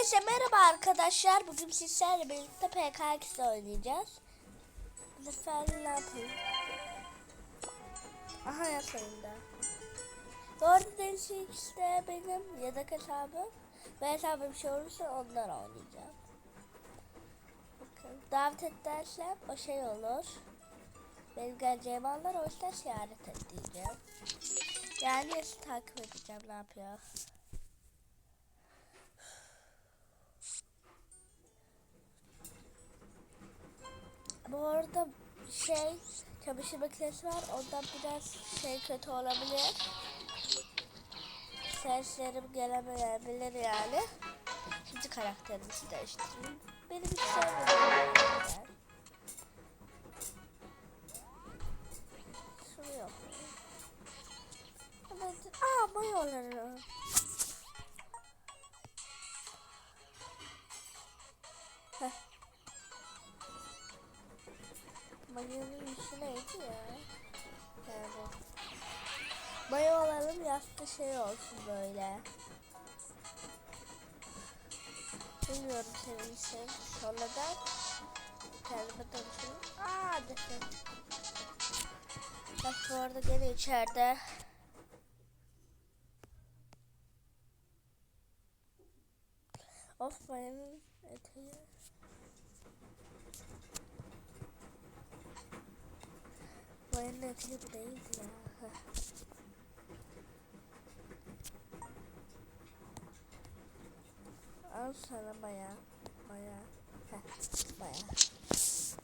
Herkese merhaba arkadaşlar. Bugün sizlerle birlikte PKX'de oynayacağız. Bu sefer ne yapalım? Aha ya sonunda. Bu arada Deniz X'de benim yedek hesabım. Ve hesabım şey olursa onlar oynayacağım. Bakın. Davet et dersem o şey olur. Benim geleceğim anlar o yüzden ziyaret et diyeceğim. Yani takip edeceğim ne yapıyor. Bu arada şey çamaşır makinesi var. Ondan biraz şey kötü olabilir. Seslerim gelemeyebilir yani. Şimdi karakterimizi değiştirelim. Benim hiç sevmediğim. Şunu yok. Evet. Aa mayoları. Mayonun işi neydi ya? Yani. Mayo alalım yastığı şey olsun böyle. Bilmiyorum senin için. Sonradan kendime tanışırım. Aa defin. Bak bu arada gene içeride. Of mayonun eteği. Bayanın akışı buradayız ya. Al sana baya. Baya. Heh, baya.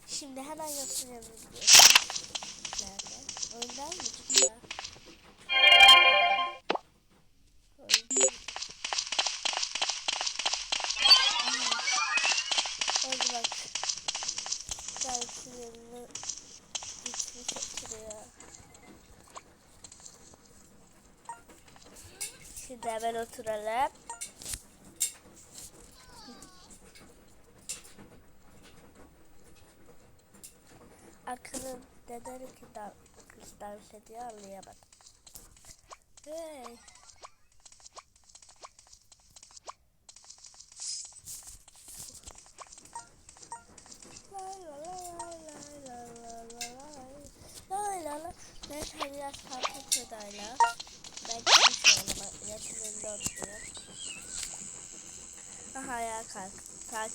Şimdi hemen yapacağımız diyor. Nerede? Önden mi? Hemen oturalım. Akılım neden iki da kız dans ediyor anlayamadım. Hey.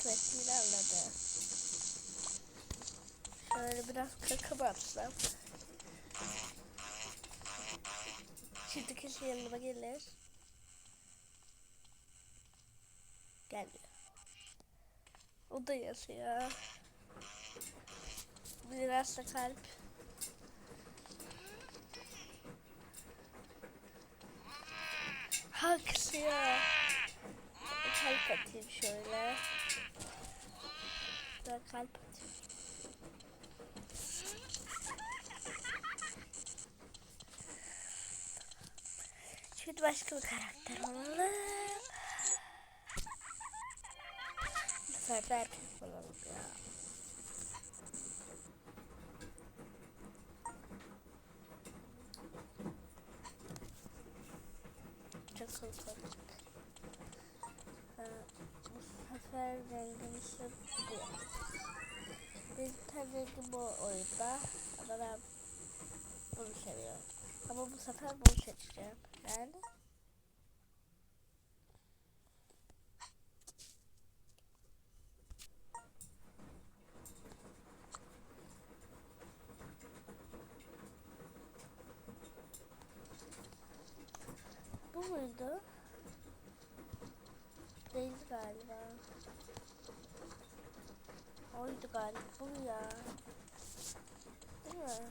Ettiğini anladı. Şöyle biraz kakam atsam. Şimdi kesin yanıma gelir. Gelmiyor. O da yatıyor. Biraz da kalp. Haksıyor. Kalp atayım şöyle. Ben kalp atayım. Şimdi başka bir karakter olalım. Bu sefer de erkek olalım ya. Çok korkunç. Ha, bu sefer rengimiz bu. Bir tane rengi bu oyunda ama ben bunu seviyorum. Ama bu sefer bunu seçeceğim. Yani Bu muydu? Değil galiba. Oydu galiba. Bu ya. Değil mi?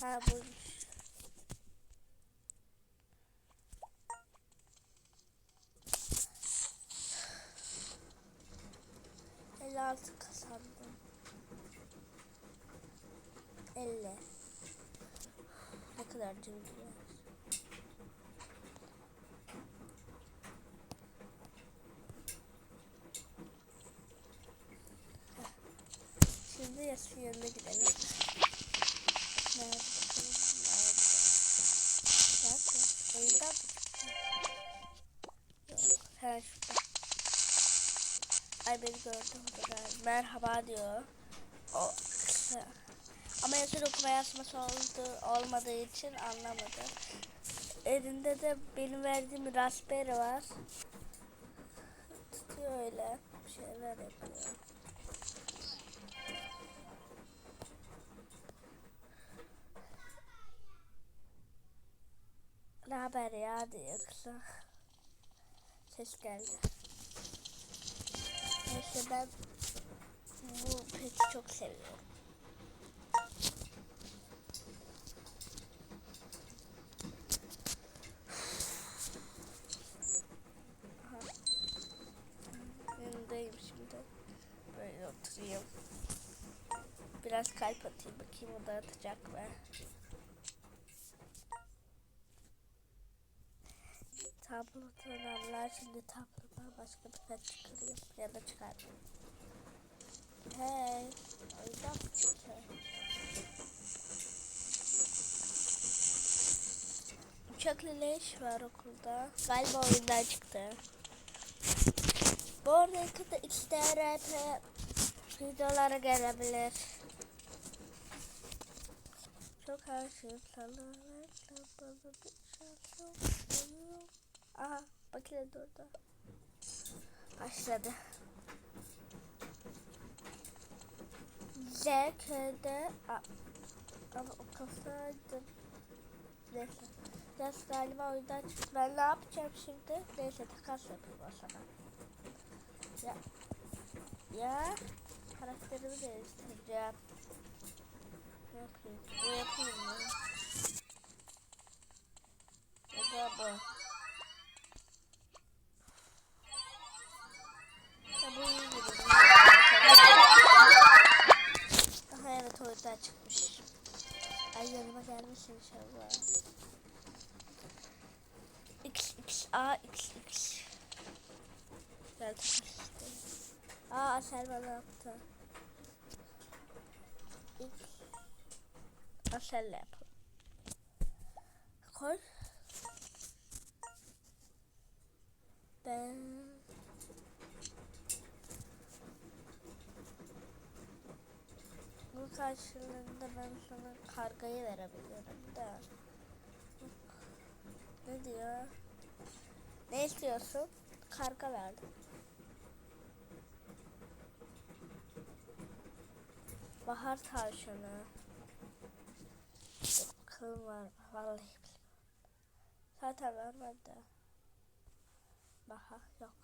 Ha buymuş. Altı kazandım. Elli. Ne kadar cimri. Yasmin yanına gidelim. Nerede? Nerede? Nerede? Oyunda mı? Yok. Şurada. Ay beni gördü. Merhaba diyor. O. Ama yazılı okuma yazması oldu, olmadığı için anlamadı. Elinde de benim verdiğim raspberry var. Tutuyor öyle. Bir şeyler yapıyor. Haber ya diyor kısa. Ses geldi. Neyse ben bu peti çok seviyorum. Yanındayım şimdi. Böyle oturayım. Biraz kalp atayım bakayım o da atacak mı? Tablo önemler şimdi tablodan başka bir pet çıkarayım ya da çıkarmayayım. Hey, oyundan mı çıktı? Uçaklı leş var okulda. Galiba oyundan çıktı. Bu arada yakında XDRP videolara gelebilir. Çok aşığım sana. Bana bir şans Aha makine durdu. Başladı. ZK'de ama o kafaydı. Neyse. Biraz galiba oyundan çıktı. Ben ne yapacağım şimdi? Neyse takas yapayım o zaman. Ya. Ya. Karakterimi değiştireceğim. Ne yapayım? Bu yapayım mı? Ya da bu. Aa bana yaptı. X. Asel'le yapalım. Koy. Ben bu karşılığında ben sana kargayı verebilirim de. Ne diyor? Ne istiyorsun? Karga verdim. Bahar tavşanı. Bakalım var mı? Vallahi bilmiyorum. Zaten vermedi. Baha yok.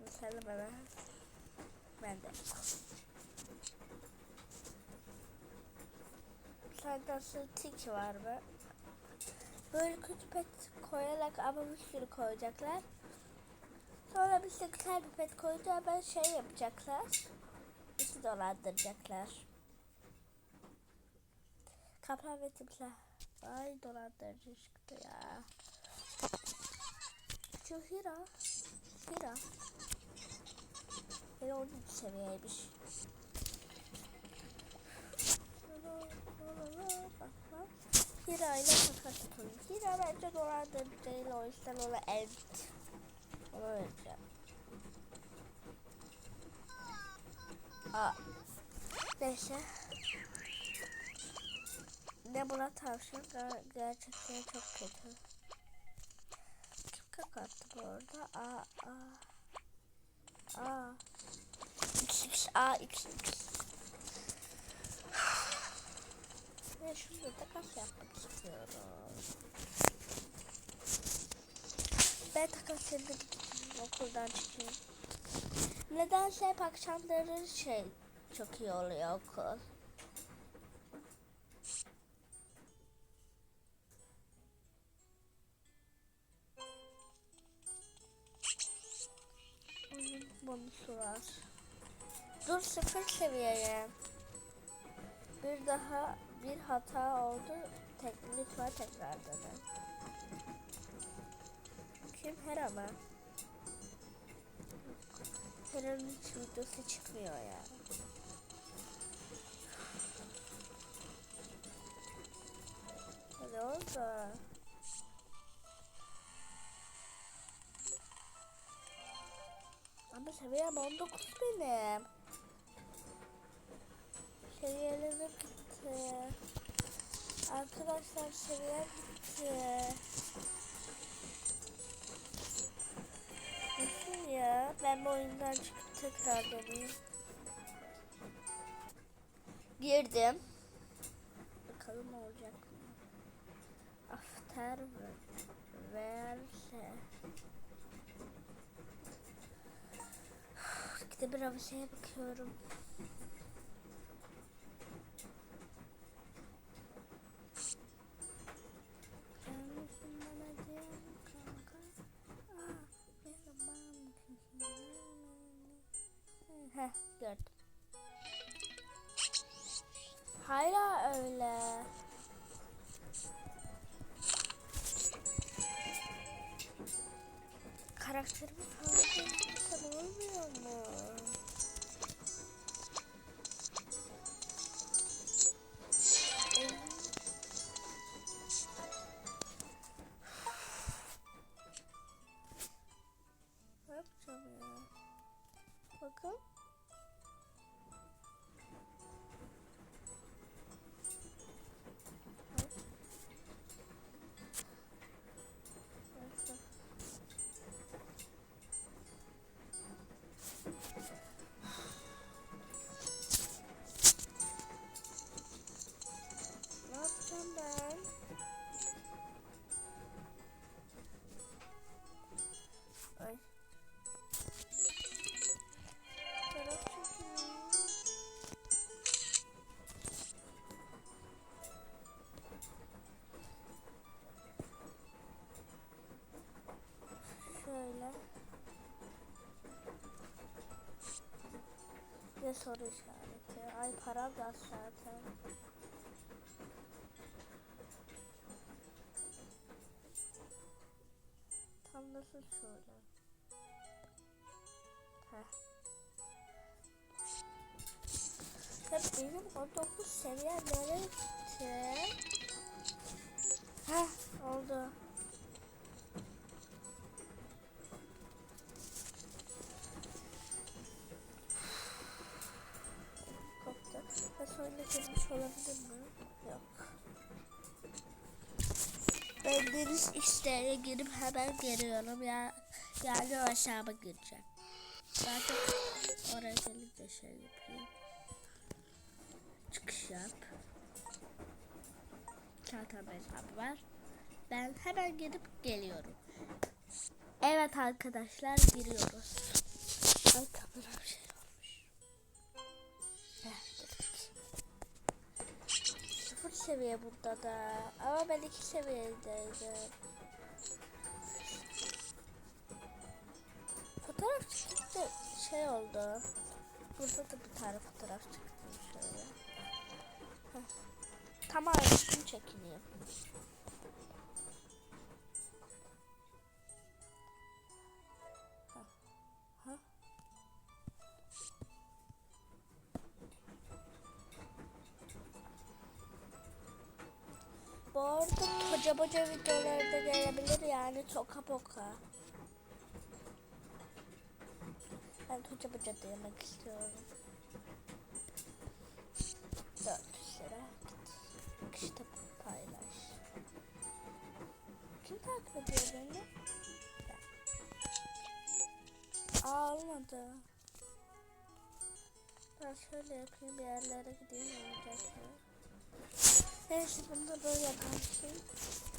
Mesela bana. Ben de. Senden sonra tiki var mı? Böyle kötü pet koyarak ama bir sürü koyacaklar. Sonra sürü güzel bir pet koyunca hemen şey yapacaklar. Bizi dolandıracaklar. Kaplan ve. Ay dolandırıcı çıktı ya. Şu Hira. Hira. Hira 12 seviyeymiş. Hira ile takas yapalım. Hira bence dolandırıcı değil o yüzden ona end. Ona vereceğim. Aa. Neyse. Ne buna tavşan Ger- gerçekten çok kötü. Kim kakattı bu arada? Aa aa. Aa. XX A XX. Ve şunu da takas yapmak istiyorum. Ben takas edip okuldan çıkayım. Nedense hep akşamları şey çok iyi oluyor okul. Bonusu var. Dur sıfır seviyeye. Bir daha bir hata oldu. Tek, lütfen tekrar dene. Kim Hera mı? Hiç videosu çıkmıyor ya. Ne oldu? Ama seviyem 19 benim. Seviyelerim gitti. Arkadaşlar seviyem gitti. Ben bu oyundan çıkıp tekrar döneyim. Girdim. Bakalım olacak mı? After verse. Gidip bir şeye bakıyorum. Soru işareti. Ay para az zaten. Tam nasıl şöyle? Heh. Hep benim 19 seviyelere gitti. Heh oldu. Girmiş olabilir mi? Yok. Ben deniz işlerine girip hemen geliyorum ya. Yani aşağıma gireceğim. Zaten oraya gelince şey yapayım. Çıkış yap. Zaten hesabı var. Ben hemen gidip geliyorum. Evet arkadaşlar giriyoruz. Ay kameram şey seviye burada da. Ama ben iki seviyedeydim. Fotoğraf çıktı şey oldu. Burada da bir tane fotoğraf çıktı şöyle. Heh. Tamam üstünü çekileyim. Arada koca koca videolarda gelebilir yani toka poka. Ben koca koca demek istiyorum. 400 lira git. İşte paylaş. Kim takip ediyor beni? Ben. Aa olmadı. Ben şöyle yapayım bir yerlere gideyim olacak? Neyse bunu da böyle kalsın. Makine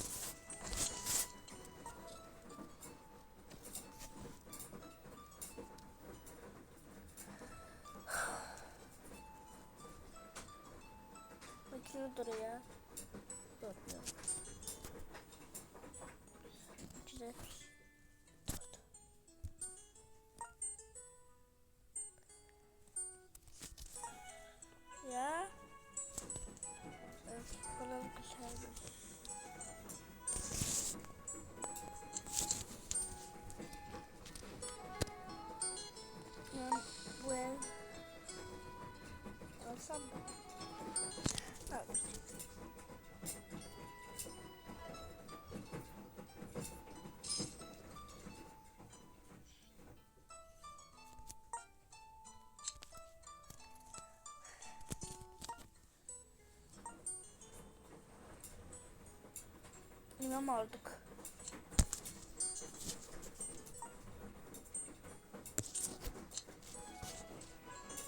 adam olduk.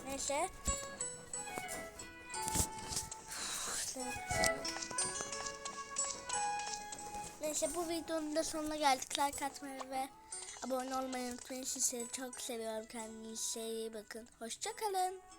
Neyse. Neyse bu videonun da sonuna geldik. Like atmayı ve abone olmayı unutmayın. Sizleri çok seviyorum. Kendinize iyi bakın. Hoşçakalın.